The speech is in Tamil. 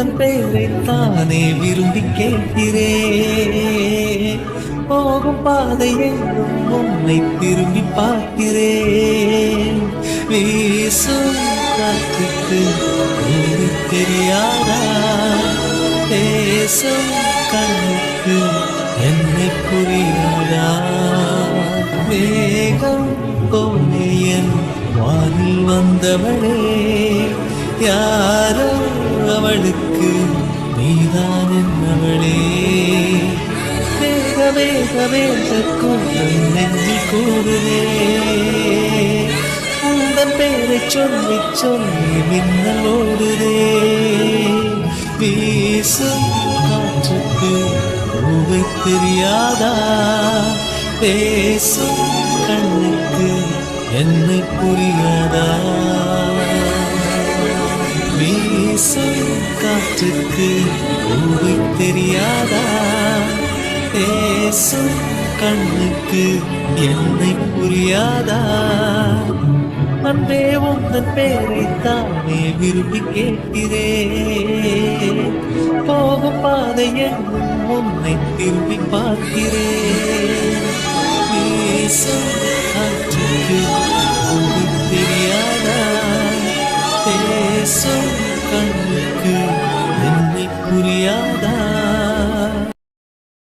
தன் பெயரை தானே விரும்பி கேட்கிறே போகும் பாதை எங்கும் உன்னை திரும்பி பார்க்கிறேன். வீசும் காற்றுக்கு ஒரு தெரியாதா? பேசும் கண்ணுக்கு என்னை புரியாதா? வேகம் கோணியன் வானில் வந்தவளே யாரும் அவளுக்கு நீதான் என்னவளே வேக வேக வேக நெஞ்சில் கூடுதே உந்தன் பேரை சொல்லி சொல்லி மின்னல் ஓடுதே. வீசும் காற்றுக்கு தெரியாதா? பேசும் கண்ணுக்கு என்னை புரியாதா? வீசும் காற்றுக்கு பூவை தெரியாதா? பேசும் கண்ணுக்கு என்னை புரியாதா? அன்பே உந்தன் பேரை தானே விரும்பி கேட்கிறே. போகும் பாதை எங்கும் உன்னை திரும்பி பார்க்கிறேன் வீசும் da